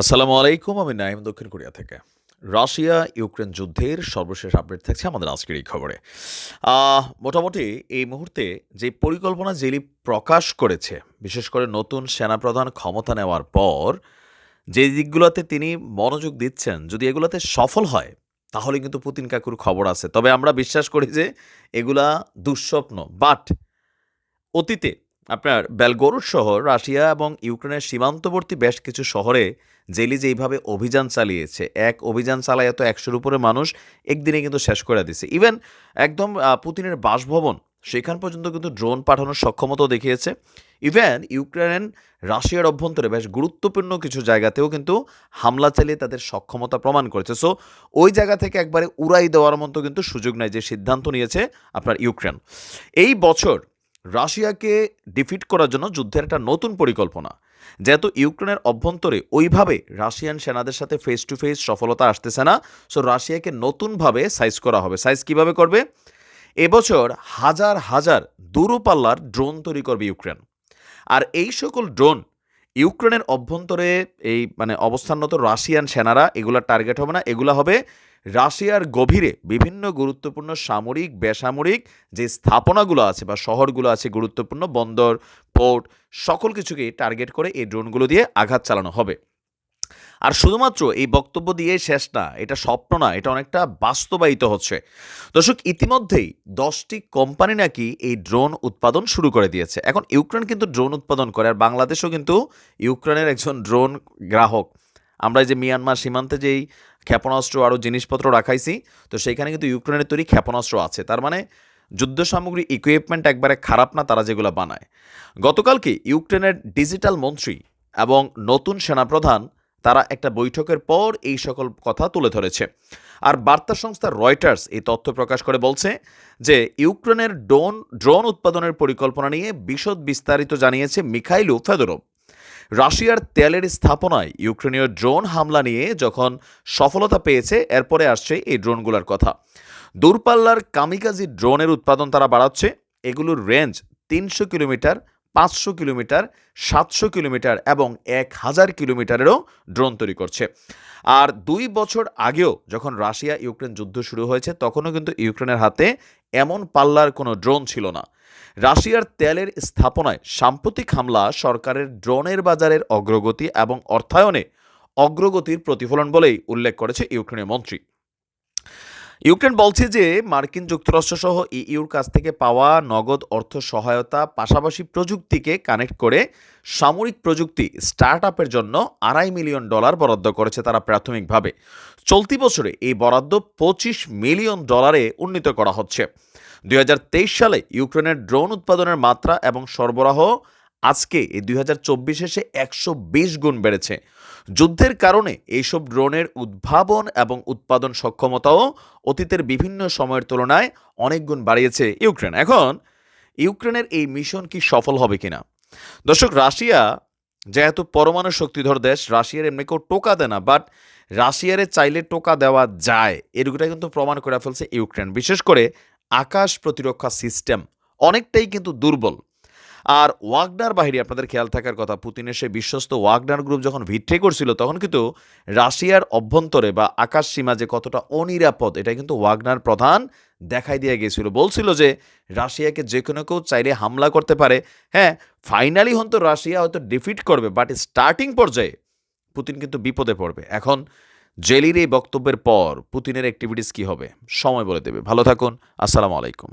আসসালামু আলাইকুম, আমি নাইম দক্ষিণ কোরিয়া থেকে। রাশিয়া ইউক্রেন যুদ্ধের সর্বশেষ আপডেট থাকছে আমাদের আজকের এই খবরে। মোটামুটি এই মুহূর্তে যে পরিকল্পনা জেলি প্রকাশ করেছে, বিশেষ করে নতুন সেনাপ্রধান ক্ষমতা নেওয়ার পর, যে দিকগুলোতে তিনি মনোযোগ দিচ্ছেন, যদি এগুলোতে সফল হয়, তাহলে কিন্তু পুতিন কাকুর খবর আছে। তবে আমরা বিশ্বাস করি যে এগুলা দুঃস্বপ্ন বাট অতীতে আপনার বেলগোরুড শহর, রাশিয়া এবং ইউক্রেনের সীমান্তবর্তী বেশ কিছু শহরে জেলি যেইভাবে অভিযান চালিয়েছে, এক অভিযান চালায় তো একশোর উপরে মানুষ একদিনে কিন্তু শেষ করে দিছে। ইভেন একদম পুতিনের বাসভবন, সেখান পর্যন্ত কিন্তু ড্রোন পাঠানোর সক্ষমতাও দেখিয়েছে। ইভেন ইউক্রেন, রাশিয়ার অভ্যন্তরে বেশ গুরুত্বপূর্ণ কিছু জায়গাতেও কিন্তু হামলা চালিয়ে তাদের সক্ষমতা প্রমাণ করেছে। সো ওই জায়গা থেকে একবারে উড়াই দেওয়ার মতো কিন্তু সুযোগ নেয় যে সিদ্ধান্ত নিয়েছে আপনার ইউক্রেন। এই বছর রাশিয়াকে ডিফিট করার জন্য যুদ্ধের একটা নতুন পরিকল্পনা। যেহেতু ইউক্রেনের অভ্যন্তরে ওইভাবে রাশিয়ান সেনাদের সাথে ফেস টু ফেস সফলতা আসতেছে না সো রাশিয়াকে নতুনভাবে সাইজ করা হবে। সাইজ কীভাবে করবে? এবছর হাজার হাজার দূরপাল্লার ড্রোন তৈরি করবে ইউক্রেন। আর এই সকল ড্রোন ইউক্রেনের অভ্যন্তরে এই মানে অবস্থানরত রাশিয়ান সেনারা এগুলা টার্গেট হবে না। এগুলা হবে রাশিয়ার গভীরে বিভিন্ন গুরুত্বপূর্ণ সামরিক, বেসামরিক যে স্থাপনাগুলো আছে বা শহরগুলো আছে, গুরুত্বপূর্ণ বন্দর, পোর্ট, সকল কিছুকে টার্গেট করে এই ড্রোনগুলো দিয়ে আঘাত চালানো হবে। আর শুধুমাত্র এই বক্তব্য দিয়ে শেষ না, এটা স্বপ্ন না, এটা অনেকটা বাস্তবায়িত হচ্ছে। দর্শক, ইতিমধ্যেই দশটি কোম্পানি নাকি এই ড্রোন উৎপাদন শুরু করে দিয়েছে। এখন ইউক্রেন কিন্তু ড্রোন উৎপাদন করে, আর বাংলাদেশও কিন্তু ইউক্রেনের একজন ড্রোন গ্রাহক। আমরা যে মিয়ানমার সীমান্তে যেই ক্ষেপণাস্ত্র আরও জিনিসপত্র রাখাইছি, তো সেইখানে কিন্তু ইউক্রেনের তৈরি ক্ষেপণাস্ত্র আছে। তার মানে যুদ্ধ সামগ্রী ইকুইপমেন্ট একবারে খারাপ না, তারা যেগুলো বানায়। গতকালকে ইউক্রেনের ডিজিটাল মন্ত্রী এবং নতুন সেনাপ্রধান তারা একটা বৈঠকের পর এই সকল কথা তুলে ধরেছে। আর বার্তা সংস্থা রয়টার্স এই তথ্য প্রকাশ করে বলছে যে, ইউক্রেনের ড্রোন ড্রোন উৎপাদনের পরিকল্পনা নিয়ে বিশদ বিস্তারিত জানিয়েছে মিখাইলু ফেদরভ। রাশিয়ার তেলের স্থাপনায় ইউক্রেনীয় ড্রোন হামলা নিয়ে যখন সফলতা পেয়েছে, এরপরে আসছে এই ড্রোনগুলোর কথা। দূরপাল্লার কামিকাজি ড্রোনের উৎপাদন তারা বাড়াচ্ছে। এগুলোর রেঞ্জ তিনশো কিলোমিটার পাঁচশো কিলোমিটার, সাতশো কিলোমিটার এবং এক হাজার কিলোমিটারেরও ড্রোন তৈরি করছে। আর দুই বছর আগেও যখন রাশিয়া ইউক্রেন যুদ্ধ শুরু হয়েছে, তখনও কিন্তু ইউক্রেনের হাতে এমন পাল্লার কোনো ড্রোন ছিল না। রাশিয়ার তেলের স্থাপনায় সাম্প্রতিক হামলা সরকারের ড্রোনের বাজারের অগ্রগতি এবং অর্থায়নে অগ্রগতির প্রতিফলন বলেই উল্লেখ করেছে ইউক্রেনের মন্ত্রী। ইউক্রেন বলছে যে মার্কিন যুক্তরাষ্ট্র সহ ইইউর কাছ থেকে পাওয়া নগদ অর্থ সহায়তা পাশাপাশি প্রযুক্তিকে কানেক্ট করে সামরিক প্রযুক্তি স্টার্ট আপের জন্য আড়াই মিলিয়ন ডলার বরাদ্দ করেছে তারা প্রাথমিকভাবে। চলতি বছরে এই বরাদ্দ পঁচিশ মিলিয়ন ডলারে উন্নীত করা হচ্ছে। দুই হাজার তেইশ সালে ইউক্রেনের ড্রোন উৎপাদনের মাত্রা এবং সরবরাহ আজকে এই দুই হাজার চব্বিশে এসে একশো বিশ গুণ বেড়েছে। যুদ্ধের কারণে এইসব ড্রোনের উদ্ভাবন এবং উৎপাদন সক্ষমতাও অতীতের বিভিন্ন সময়ের তুলনায় অনেক গুণ বাড়িয়েছে ইউক্রেন। এখন, ইউক্রেনের এই মিশন কি সফল হবে কিনা? দর্শক, রাশিয়া যেহেতু পরমাণু শক্তিধর দেশ, রাশিয়ার এমনি কেউ টোকা দেয় না বাট রাশিয়ারে চাইলে টোকা দেওয়া যায়। এরকমটা কিন্তু প্রমাণ করে ফেলছে ইউক্রেন। বিশেষ করে আকাশ প্রতিরক্ষা সিস্টেম অনেকটাই কিন্তু দুর্বল। আর ওয়াগনার বাহিনী আপনাদের খেয়াল থাকার কথা, পুতিনের সেই বিশ্বস্ত ওয়াগনার গ্রুপ যখন ভিট্রে করছিল, তখন কিন্তু রাশিয়ার অভ্যন্তরে বা আকাশ সীমা যে কতটা অনিরাপদ এটা কিন্তু ওয়াগনার প্রধান দেখাই দিয়ে গিয়েছিল। বলছিল যে, রাশিয়াকে যে কোনো কেউ চাইলে হামলা করতে পারে। হ্যাঁ ফাইনালি হয়তো রাশিয়া হয়তো ডিফিট করবে বাট স্টার্টিং পর্যায়ে পুতিন কিন্তু বিপদে পড়বে। এখন জেলির এই বক্তব্যের পর পুতিনের অ্যাক্টিভিটিস কি হবে, সময় বলে দেবে। ভালো থাকুন, আসসালামু আলাইকুম।